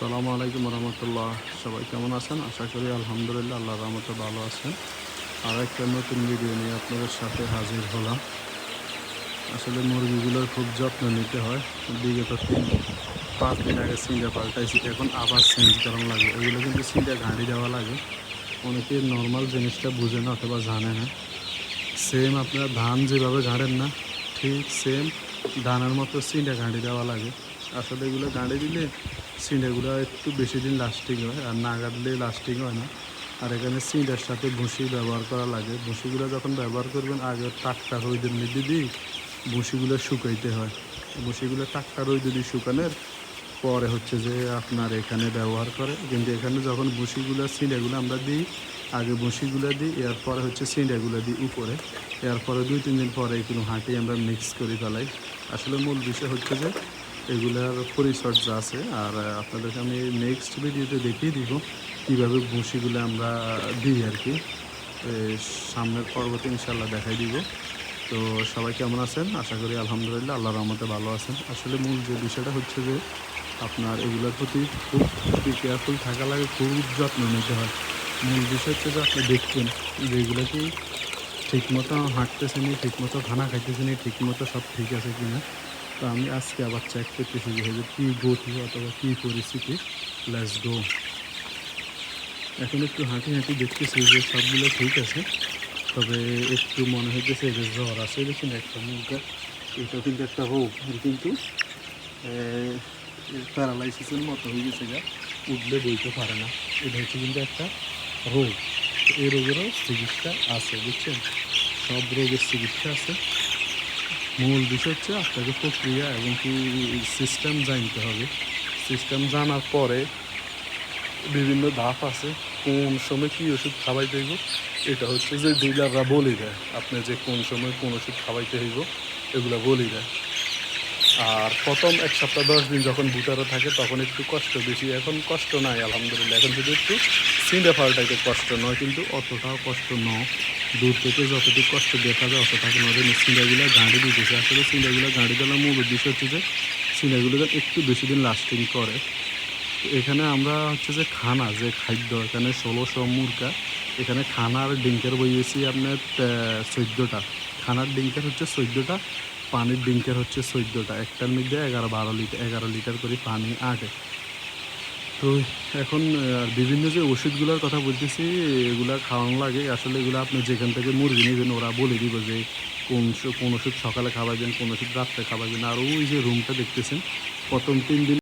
আসসালামু আলাইকুম রহমতুল্লাহ। সবাই কেমন আছেন? আশা করি আলহামদুলিল্লাহ আল্লাহ রহমতে ভালো আছেন। আর একটা নতুন ভিডিও নিয়ে আপনাদের সাথে হাজির হলাম। আসলে মুরগিগুলোর খুব যত্ন নিতে হয়। বিগত তিন, পাঁচ দিন আগে সিঙ্গা পাল্টাইছি, এখন আবার চেঞ্জ করানো লাগে। এগুলো কিন্তু সিঙ্গা ঘাঁটি দেওয়া লাগে। অনেকে নর্মাল জিনিসটা বুঝে না অথবা জানে না। সেম আপনারা ধান যেভাবে ঘাড়েন না, ঠিক সেম ধানের মতো সিন্ডা ঘাঁটি দেওয়া লাগে। আসলে এগুলো গাঁড়ি দিলে সিন্ডাগুলো একটু বেশি দিন লাস্টিং হয়, আর না গাঁটলে লাস্টিং হয় না। আর এখানে সিন্ডার সাথে ভুসি ব্যবহার করা লাগে। ভুসিগুলো যখন ব্যবহার করবেন, আগে টাটকা রোদের মধ্যে দিয়ে ভুসিগুলো শুকাইতে হয়। ভুসিগুলো টাটকা রোদে দিয়ে শুকানোর পরে হচ্ছে যে আপনার এখানে ব্যবহার করে। কিন্তু এখানে যখন ভুসিগুলো সিন্ডাগুলো আমরা দিই, আগে ভুসিগুলো দিই, এরপরে হচ্ছে সিন্ডাগুলো দিই উপরে। এরপরে দুই, তিন দিন পরে এগুলো হাঁটি আমরা মিক্স করে ফেলাই। আসলে মূল বিষয় হচ্ছে যে এগুলার পরিচর্যা আছে। আর আপনাদেরকে আমি নেক্সট ভিডিওতে দেখিয়ে দিব কীভাবে ভুসিগুলো আমরা দিই আর কি। সামনের পর্বতে ইনশাল্লাহ দেখাই দিব। তো সবাই কেমন আছেন? আশা করি আলহামদুলিল্লাহ আল্লাহ রহমতে ভালো আছেন। আসলে মূল যে বিষয়টা হচ্ছে যে, আপনার এগুলোর প্রতি খুব কেয়ারফুল থাকা লাগে, খুব যত্ন নিতে হয়। মূল বিষয় হচ্ছে যে, আপনি দেখছেন যে এগুলো কি ঠিকমতো হাঁটতেছে নি, ঠিকমতো খানা খাইতেছে নি, ঠিকমতো সব ঠিক আছে কিনা। তো আমি আজকে আবার চেক করতেছি যে যে কী গতি অথবা কী পরিস্থিতি। লেটস গো এখন একটু হাঁটি হাঁটি দেখতেছি যে সবগুলো ঠিক আছে, তবে একটু মনে হইতেছে যে জ্বর আছে দেখুন একটা মুখে এটা কিন্তু একটা হোক কিন্তু প্যারালাইসিসের মতো হয়ে গেছে গা, উঠলে বইতে পারে না। এটা হচ্ছে কিন্তু একটা রোগ। এই রোগেরও চিকিৎসা আছে, বুঝছেন? সব রোগের চিকিৎসা আছে। মূল বিষয় হচ্ছে আপনাকে প্রক্রিয়া এবং কি সিস্টেম জানতে হবে। সিস্টেম জানার পরে বিভিন্ন ধাপ আছে, কোন সময় কী ওষুধ খাওয়াইতে হইব, এটা হচ্ছে যে ডিলাররা বলে দেয়। আপনি যে কোন সময় কোন ওষুধ খাওয়াইতে হইব, এগুলো বলে দেয়। আর প্রথম এক সপ্তাহ, দশ দিন যখন বুটারে থাকে, তখন একটু কষ্ট বেশি। এখন কষ্ট নাই, আলহামদুলিল্লাহ। এখন যদি একটু সিন্ডে ফাল্টাইতে কষ্ট নয়, কিন্তু অতটাও কষ্ট নয় দূর থেকে যতটুকু কষ্ট দেখা যায় অতটা নয় সিন্ডাগুলো গাড়ি দিতেছে। আসলে সিন্ডাগুলো গাড়ি দেওয়ার মূল উদ্দেশ্য হচ্ছে যে সিন্ডাগুলো যেন একটু বেশি দিন লাস্টিং করে। এখানে আমরা হচ্ছে যে খানা, যে খাদ্য, এখানে ষোলোশো মুরগা। এখানে খানার ডিঙ্কের বইয়েছি আপনার চোদ্দোটা। খানার ডিঙ্কের হচ্ছে চোদ্দোটা। পানির ডিঙ্কের হচ্ছে চোদ্দোটা, একটার মধ্যে এগারো, বারো লিটার, এগারো লিটার করে পানি আটে। তো এখন বিভিন্ন যে ওষুধগুলোর কথা বলতেছি, এগুলো খাওয়ানো লাগে। আসলে এগুলো আপনি যেখান থেকে মুরগি নেবেন, ওরা বলে দিব যে কোন কোন ওষুধ সকালে খাওয়াবেন, কোন ওষুধ রাত্রে খাওয়াবেন। আর ওই যে রুমটা দেখতেছেন, প্রথম তিন দিন